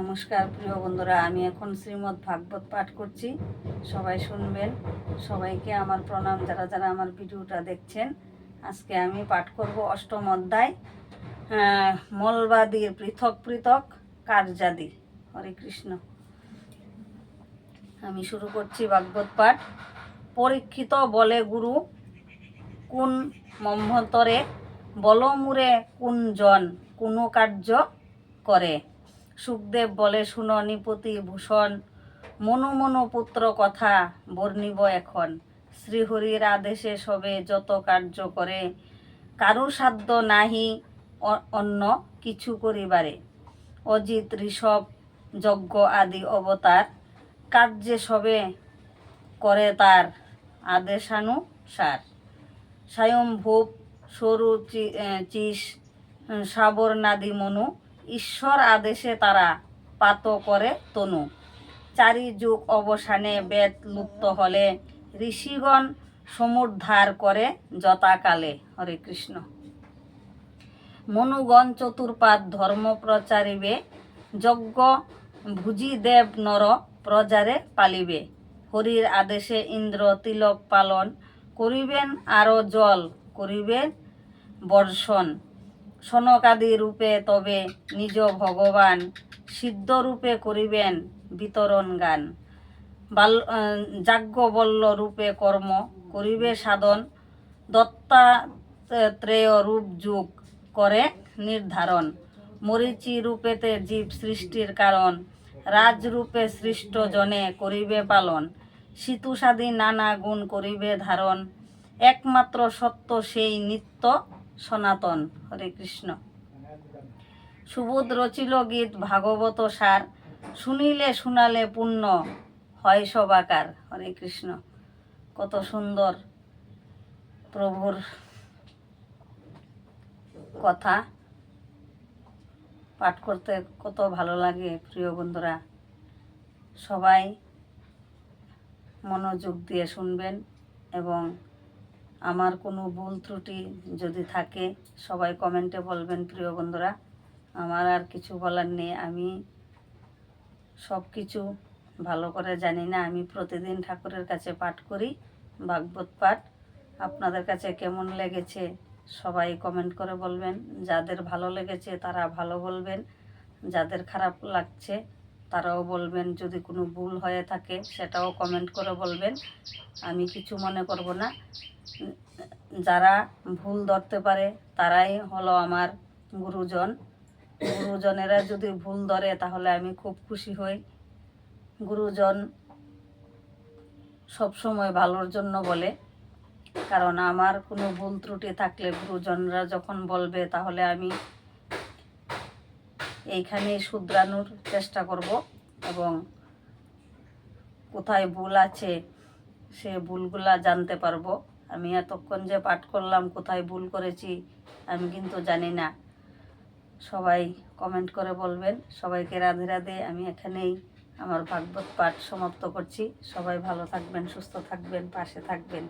নমস্কার, প্রিয় বন্ধুরা, আমি এখন শ্রীমৎ ভাগবত পাঠ করছি। সবাই শুনবেন, সবাইকে আমার প্রণাম, যারা যারা আমার ভিডিওটা দেখছেন, আজকে আমি পাঠ করব অষ্টম অধ্যায় মলবাদীর পৃথক পৃথক কার্যাদি হরে কৃষ্ণ। আমি শুরু করছি ভাগবত পাঠ। পরীক্ষিত বলে গুরু, কোন মম্মতরে বলমুরে কোন জন কোনো কার্য করে? সুখদেব বলে শুনো নিপতি ভূষণ মনো মনু পুত্র কথা বর্ণিব এখন। শ্রীহরির আদেশে সবে যত কার্য করে কারু সাধ্য নাহি অন্য কিছু করিবারে। অজিত, ঋষভ, যজ্ঞ আদি অবতার, কার্যে সবে করে তার আদেশানুসার। স্বয়ংভূপ সরু চিস সাবর নাদি মনু ঈশ্বর আদেশে তারা পাত করে তনু। চারি যুগ অবসানে বেদ লুপ্ত হলে ঋষিগণ সমুদ্ধার করে যথাকালে। হরে কৃষ্ণ। মনুগণ চতুর্পাদ ধর্ম প্রচারিবে, যজ্ঞ ভুজি দেব নর প্রজারে পালিবে। হরির আদেশে ইন্দ্র তিলক পালন করিবেন আরও জল করিবে বর্ষণ। সনকাদি রূপে তবে নিজ ভগবান সিদ্ধ রূপে করিবেন বিতরণ গান। বাল যাজ্ঞবল্ল রূপে কর্ম করিবে সাধন, দত্তাত্রেয় রূপ যুগ করে নির্ধারণ। মরিচি রূপেতে জীব সৃষ্টির কারণ রাজরূপে সৃষ্ট জনে করিবে পালন। সিতুসাদি নানা গুণ করিবে ধারণ। একমাত্র সত্য সেই নিত্য সনাতন, হরে কৃষ্ণ। সুবোধ রচিল গীত ভাগবত সার, শুনিলে শুনালে পুণ্য হয় সবাকার হরে কৃষ্ণ। কত সুন্দর প্রভুর কথা পাঠ করতে কত ভালো লাগে, প্রিয় বন্ধুরা। সবাই মনোযোগ দিয়ে শুনবেন এবং আমার কোনো ভুল ত্রুটি যদি থাকে, সবাই কমেন্টে বলবেন প্রিয় বন্ধুরা। আমার আর কিছু বলার নেই, আমি সব কিছু ভালো করে জানি না। আমি প্রতিদিন ঠাকুরের কাছে পাঠ করি, ভাগবত পাঠ। আপনাদের কাছে কেমন লেগেছে, সবাই কমেন্ট করে বলবেন। যাদের ভালো লেগেছে, তারা ভালো বলবেন। যাদের খারাপ লাগছে, তারাও বলবেন। যদি কোনো ভুল হয়ে থাকে, সেটাও কমেন্ট করে বলবেন। আমি কিছু মনে করব না। যারা ভুল ধরতে পারে, তারাই হলো আমার গুরুজন। গুরুজনেরা যদি ভুল ধরে, তাহলে আমি খুব খুশি হই। গুরুজন সব সময় ভালোর জন্য বলে। কারণ আমার কোনো ভুল ত্রুটি থাকলে গুরুজনরা যখন বলবে, তাহলে আমি এইখানেই শুধরানোর চেষ্টা করব এবং কোথায় ভুল আছে, সে ভুলগুলা জানতে পারব। আমি এতক্ষণ যে পাঠ করলাম, কোথায় ভুল করেছি আমি কিন্তু জানি না। সবাই কমেন্ট করে বলবেন। সবাইকে রাধে রাধে। আমি এখানেই আমার ভাগবত পাঠ সমাপ্ত করছি। সবাই ভালো থাকবেন, সুস্থ থাকবেন, পাশে থাকবেন।